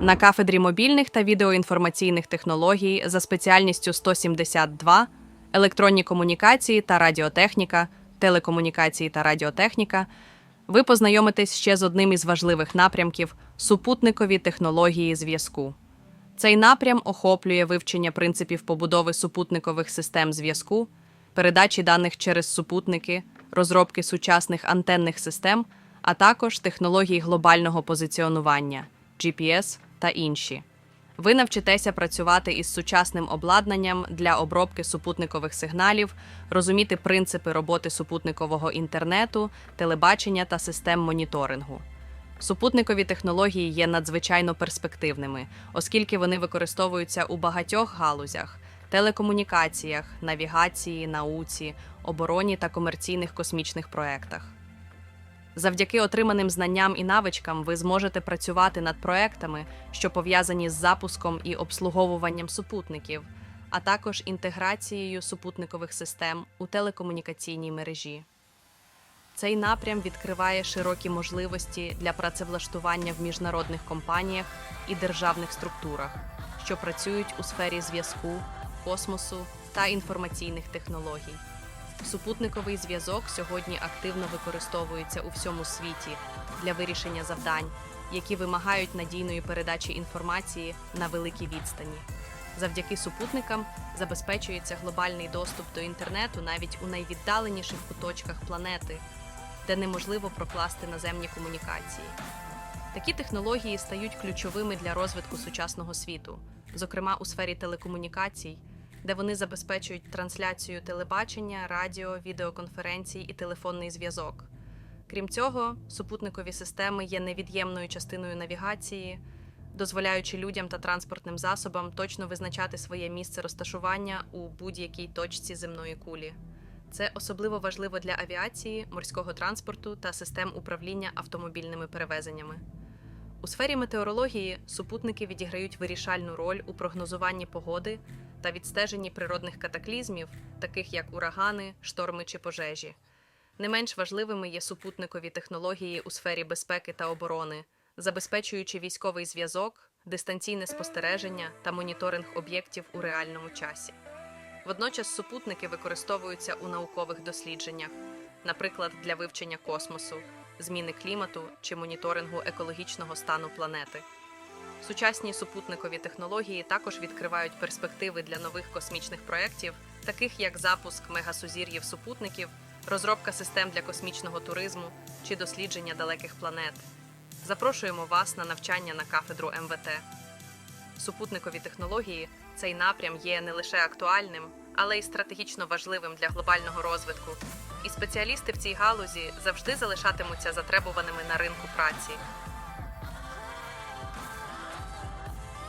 на кафедрі мобільних та відеоінформаційних технологій за спеціальністю 172 електронні комунікації та радіотехніка, телекомунікації та радіотехніка. Ви познайомитесь ще з одним із важливих напрямків супутникові технології зв'язку. Цей напрям охоплює вивчення принципів побудови супутникових систем зв'язку, передачі даних через супутники, розробки сучасних антенних систем, а також технологій глобального позиціонування GPS та інші. Ви навчитеся працювати із сучасним обладнанням для обробки супутникових сигналів, розуміти принципи роботи супутникового інтернету, телебачення та систем моніторингу. Супутникові технології є надзвичайно перспективними, оскільки вони використовуються у багатьох галузях телекомунікаціях, навігації, науці, обороні та комерційних космічних проектах. Завдяки отриманим знанням і навичкам ви зможете працювати над проектами, що пов'язані з запуском і обслуговуванням супутників, а також інтеграцією супутникових систем у телекомунікаційній мережі. Цей напрям відкриває широкі можливості для працевлаштування в міжнародних компаніях і державних структурах, що працюють у сфері зв'язку, космосу та інформаційних технологій. Супутниковий зв'язок сьогодні активно використовується у всьому світі для вирішення завдань, які вимагають надійної передачі інформації на великій відстані. Завдяки супутникам забезпечується глобальний доступ до інтернету навіть у найвіддаленіших куточках планети, де неможливо прокласти наземні комунікації. Такі технології стають ключовими для розвитку сучасного світу, зокрема у сфері телекомунікацій, де вони забезпечують трансляцію телебачення, радіо, відеоконференцій і телефонний зв'язок. Крім цього, супутникові системи є невід'ємною частиною навігації, дозволяючи людям та транспортним засобам точно визначати своє місце розташування у будь-якій точці земної кулі. Це особливо важливо для авіації, морського транспорту та систем управління автомобільними перевезеннями. У сфері метеорології супутники відіграють вирішальну роль у прогнозуванні погоди та відстеженні природних катаклізмів, таких як урагани, шторми чи пожежі. Не менш важливими є супутникові технології у сфері безпеки та оборони, забезпечуючи військовий зв'язок, дистанційне спостереження та моніторинг об'єктів у реальному часі. Водночас супутники використовуються у наукових дослідженнях, наприклад, для вивчення космосу, зміни клімату чи моніторингу екологічного стану планети. Сучасні супутникові технології також відкривають перспективи для нових космічних проєктів, таких як запуск мегасузір'їв супутників, розробка систем для космічного туризму чи дослідження далеких планет. Запрошуємо вас на навчання на кафедру МВТ. Супутникові технології цей напрям є не лише актуальним, але й стратегічно важливим для глобального розвитку. І спеціалісти в цій галузі завжди залишатимуться затребуваними на ринку праці.